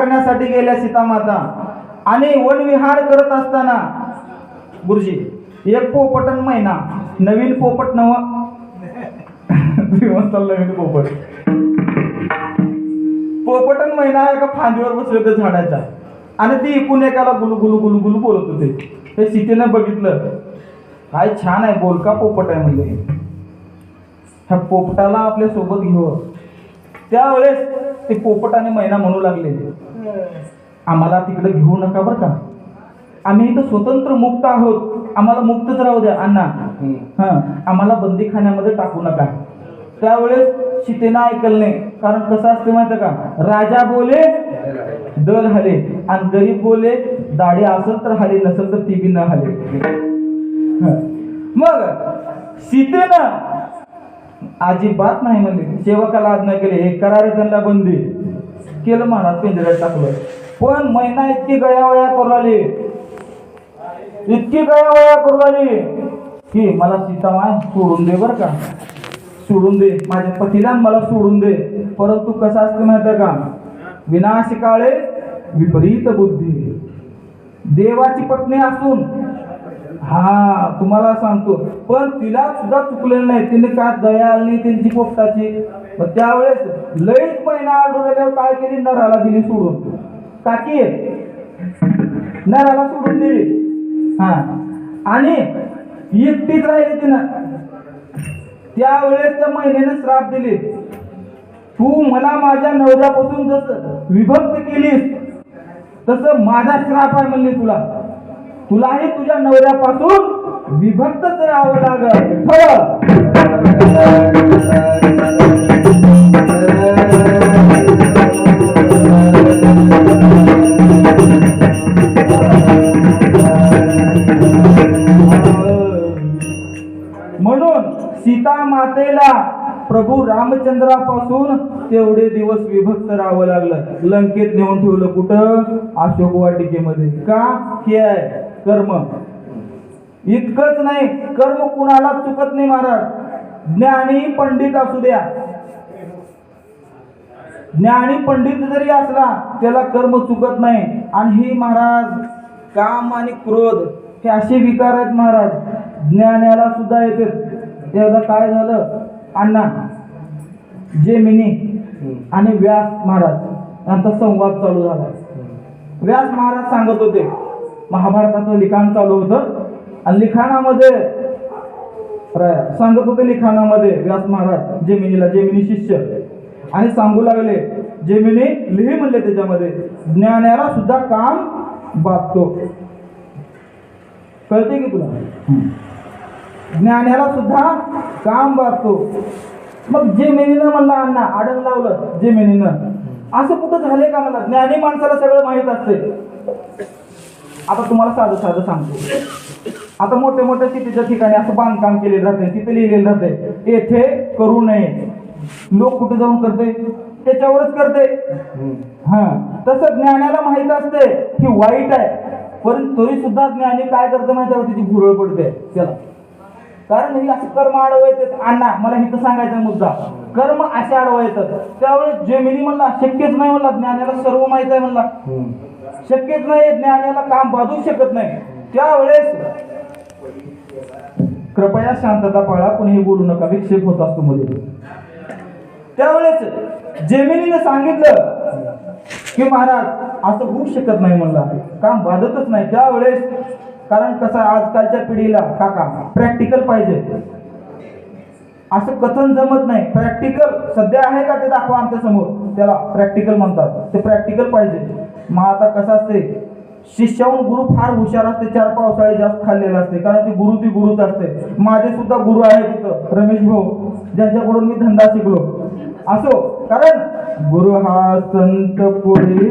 करण्यासाठी गेल्या सीतामाता. आणि वनविहार करत असताना गुरुजी एक पोपटन महिना नवीन पोपट नव नवीन पोपट. पोपटन महिना एका फांदीवर बसले होते झाडाच्या. आणि ती इकून एकाला गुलू गुलू गुलू गुलू बोलत होते. हे सीतेनं बघितलं. काय छान आहे बोलका पोपट आहे म्हणजे. ह्या पोपटाला आपल्यासोबत घेऊ त्यावेळेस ते पोपट आणि मैना म्हणू लागले. आम्हाला तिकडे घेऊ नका बरं का? आम्ही इथं स्वतंत्र मुक्त आहोत. आम्हाला मुक्तच राहू द्या अण्णा. हा आम्हाला बंदीखान्यामध्ये टाकू नका. त्यावेळेस सीतेनं ऐकलं नाही कारण कसं असते माहिती का? राजा बोले दल हले. आणि गरीब बोले दाढी असेल तर हले नसेल तर ती बी न हले. मग सीतेनं अजिबात नाही म्हणले. सेवकाला आज्ञा केली हे करारे त्यांना बंदी. केलं महाराज पिंजऱ्यात टाकलं. पण महिना इतकी गयावया करू आली इतकी गयावया करू आली की मला सीतामाय सोडून दे बर का. सोडून दे. माझ्या पतीला मला सोडून दे. परंतु कसं असतं माहिती का? विनाश काळे विपरीत बुद्धी. देवाची पत्नी असून हा तुम्हाला सांगतो. पण तिला सुद्धा चुकलेलं नाही. तिने काय दया आली त्यांची पोपटाची मग त्यावेळेस लईच महिना आढळल्यावर काय केली? नराला दिली सोडून. काकी नराला सोडून दिली. हा. आणि एकटीच राहिली तिनं. त्यावेळेस त्या महिन्याने श्राप दिली. तू मला माझ्या नवऱ्यापासून जसं विभक्त केलीस तसं माझा श्राप आहे म्हणले तुला. तुलाही तुझ्या नवऱ्यापासून विभक्तच राहावं लागल. म्हणून सीता मातेला प्रभू रामचंद्रापासून तेवढे दिवस विभक्त राहावं लागलं. लंकेत नेऊन ठेवलं कुठं? अशोक वाटिकेमध्ये. का? हे आहे. कर्म. इतकंच नाही कर्म कुणाला चुकत नाही महाराज. ज्ञानी पंडित असू द्या. ज्ञानी पंडित जरी असला त्याला कर्म चुकत नाही. आणि ही महाराज काम आणि क्रोध हे असे विकार आहेत महाराज. ज्ञानाला सुद्धा येते. एकदा काय झालं? अण्णा जेमिनी आणि व्यास महाराज यांचा संवाद चालू झाला. व्यास महाराज सांगत होते महाभारताचं लिखाण चालू होतं. आणि लिखाणामध्ये सांगत होते लिखाणामध्ये व्यास महाराज जेमिनीला जेमिनी शिष्य. आणि सांगू लागले जेमिनी लिही म्हणले त्याच्यामध्ये ज्ञानाला सुद्धा काम बाधतो. कळते की तुला? ज्ञानाला सुद्धा काम बाधतो. मग जेमिनीनं म्हणला अण्णा आडण लावलं जेमिनीनं. असं कुठं झालंय का मला ज्ञानी माणसाला सगळं माहीत असते आता तुम्हाला साधं साधं सांगतो. आता मोठ्या मोठ्या सिटीच्या ठिकाणी असं बांधकाम केलेलं जाते तिथे लिहिलेलं जाते येथे करू नये. लोक कुठे जाऊन करते त्याच्यावरच करते हा तसं ज्ञानाला माहीत असते की वाईट आहे पण तरी सुद्धा ज्ञानी काय करतं माहिती आहे तिची भुरळ पडते त्याला. कारण ही असं कर्म अडवायचं अण्णा मला हिथं सांगायचा मुद्दा. कर्म असे आडवं येतात. त्यावेळेस जेमिनी म्हणला शक्यच नाही म्हणला ज्ञानाला सर्व माहीत आहे म्हणला. शक्यच नाही ज्ञानाला काम बाधू शकत नाही. त्यावेळेस कृपया शांतता पाळा कोणीही बोलू नका विक्षेप होत असतो मध्ये. त्यावेळेस जेमिनीने सांगितलं की महाराज असं होऊ शकत नाही म्हणला काम बाधतच नाही. त्यावेळेस कारण कसं आहे, आजकालच्या पिढीला काका प्रॅक्टिकल पाहिजे. असं कथन जमत नाही. प्रॅक्टिकल सध्या आहे का ते दाखवा आमच्यासमोर. त्याला प्रॅक्टिकल म्हणतात. ते प्रॅक्टिकल पाहिजे. मग आता कसं असते शिष्याहून गुरु फार हुशार असते चार पावसाळे जास्त खाल्लेले असते कारण ती गुरु ती गुरुच असते. माझे सुद्धा गुरु आहे तिथं रमेश भाऊ. ज्यांच्याकडून मी धंदा शिकलो. असो कारण गुरु हा गुरु हा संत पुढे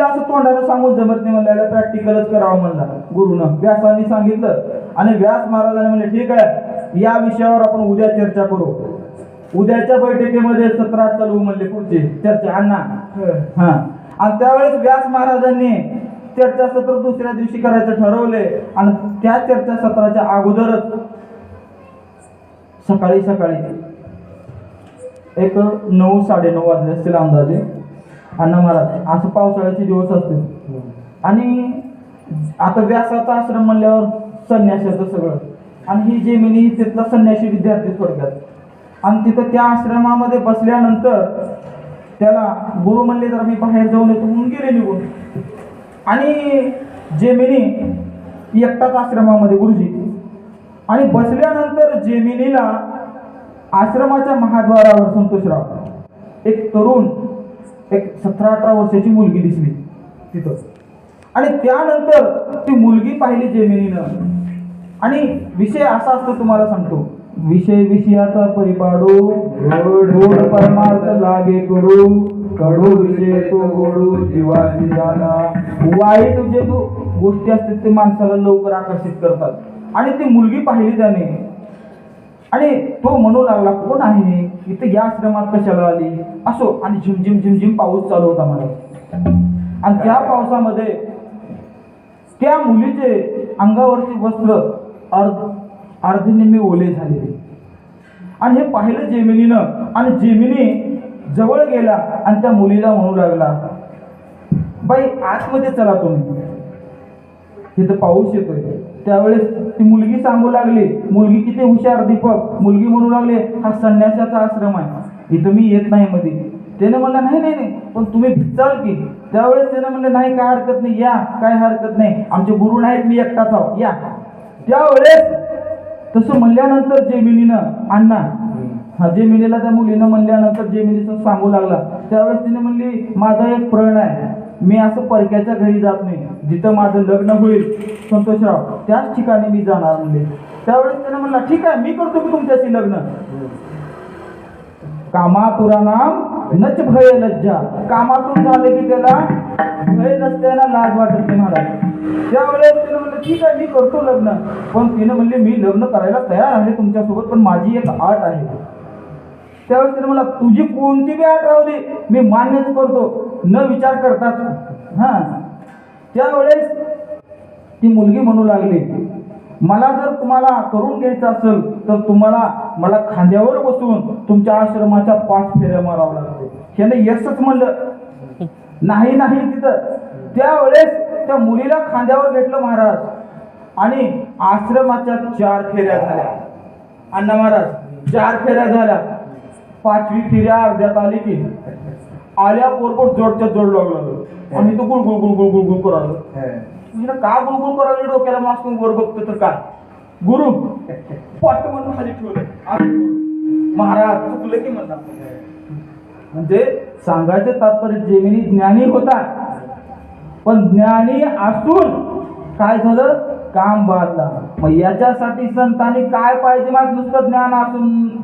मी असं तोंडानं सांगून जमत नाही म्हणलं प्रॅक्टिकलच करावं म्हणलं. गुरुनं व्यासांनी सांगितलं. आणि व्यास महाराजांनी म्हणले ठीक आहे या विषयावर आपण उद्या चर्चा करू. उद्याच्या बैठकीमध्ये सत्रात चालू म्हणले पुढचे. चर्चा अण्णा. हा. आणि त्यावेळेस व्यास महाराजांनी चर्चासत्र दुसऱ्या दिवशी करायचं ठरवले. आणि त्या चर्चा सत्राच्या अगोदरच सकाळी सकाळी एक नऊ साडेनऊ वाजले असतील अंदाजे. अण्णा महाराज असं पावसाळ्याचे दिवस असतील. आणि आता व्यासाचा आश्रम म्हणल्यावर संन्याशाचं सगळं. आणि ही जेमिनी तिथला संन्याशी विद्यार्थी थोडक्यात. आणि तिथं त्या आश्रमामध्ये बसल्यानंतर त्याला गुरु म्हणले तर मी बाहेर जाऊन येतो. म्हणून गेले निघून. आणि जेमिनी एकटाच आश्रमामध्ये गुरुजी. आणि बसल्यानंतर जेमिनीला आश्रमाच्या महाद्वारावर संतोषराव एक तरुण एक सतरा अठरा वर्षाची मुलगी दिसली तिथं. आणि त्यानंतर ती मुलगी पाहिली जेमिनीनं. आणि विषय असा असतो तुम्हाला सांगतो. विषय विषयाचा परिपाडू गोड परमार्थ लागे करू कडू विषय तो गोडू जीवाची जाणा वाईट जे तू गोष्टी असतात ते माणसाला लवकर आकर्षित करतात. आणि ती मुलगी पाहिली त्याने. आणि तो म्हणू लागला कोण आहे इथं या आश्रमात कशाला आली? असो आणि झिमझिम झिमझिम पाऊस चालू होता मला आणि त्या पावसामध्ये त्या मुलीचे अंगावरचे वस्त्र अर्ध अर्धनिम्मे ओले झालेले. आणि हे पाहिलं जेमिनीनं आणि जेमिनी जवळ गेला आणि त्या मुलीला म्हणू लागला बाई आतमध्ये चला तुम्ही. तिथं पाऊस येतोय. त्यावेळेस ती मुलगी सांगू लागली मुलगी किती हुशार दीपक. मुलगी म्हणू लागले हा संन्यासाचा आश्रम आहे. इथं मी येत नाही मध्ये त्याने म्हणलं नाही नाही नाही. पण तुम्ही भिचाल की. त्यावेळेस त्याने म्हणलं नाही काय हरकत नाही. या. काय हरकत नाही. आमचे गुरु नाहीत. मी एकटाच आहो. या. त्यावेळेस तसं म्हणल्यानंतर जेमिनीनं अण्णा हा जेमिनीला त्या मुलीनं म्हणल्यानंतर जेमिनीचं सांगू लागला. त्यावेळेस तिने म्हणली माझा एक प्रण आहे. मी असं परक्याच्या घरी जात नाही. जिथं माझं लग्न होईल संतोषराव त्याच ठिकाणी मी जाणार म्हणले. त्यावेळेस त्याने म्हणला ठीक आहे मी करतो की तुमच्याशी लग्न. कामातुरा नाम नच भय लज्जा. कामातून झाले की त्याला भय नसल्याला लाज वाटत नाही महाराज. त्यावेळेस त्याने म्हणलं ठीक आहे मी करतो लग्न. पण तिने म्हणले मी लग्न करायला तयार आहे तुमच्यासोबत पण माझी एक आट आहे. त्यावेळेस त्याने मला तुझी कोणती बी आट राहू दे मी मान्यच करतो. न विचार करतात हा. त्यावेळेस ती मुलगी म्हणू लागली मला जर तुम्हाला करून घ्यायचं असेल तर तुम्हाला मला खांद्यावर बसून तुमच्या आश्रमाच्या पाच फेऱ्या मारावं लागते त्याने येसच म्हणलं. नाही नाही तिथं. त्यावेळेस त्या मुलीला खांद्यावर घेतलं महाराज. आणि आश्रमाच्या चार फेऱ्या झाल्या. अण्णा महाराज चार फेऱ्या झाल्या. पाचवी फेऱ्या अर्ध्यात आली की आल्या बरोबर जोडच्या जोड लागला आणि तो गुळ गुळ गुळ गुळ गुळ गुळ करायला म्हणजे का गुळगुळ करायला डोक्याला मास्कून वर बघतो तर काय? गुरु पट म्हणून खाली ठेवलं महाराज चुकलं की म्हणला म्हणजे सांगायचं तात्पर्य जेमिनी ज्ञानी होता. पण ज्ञानी असून काय झालं? काम बाधला मग याच्यासाठी संतांनी काय पाहिजे माहीत? नुसतं ज्ञान असून.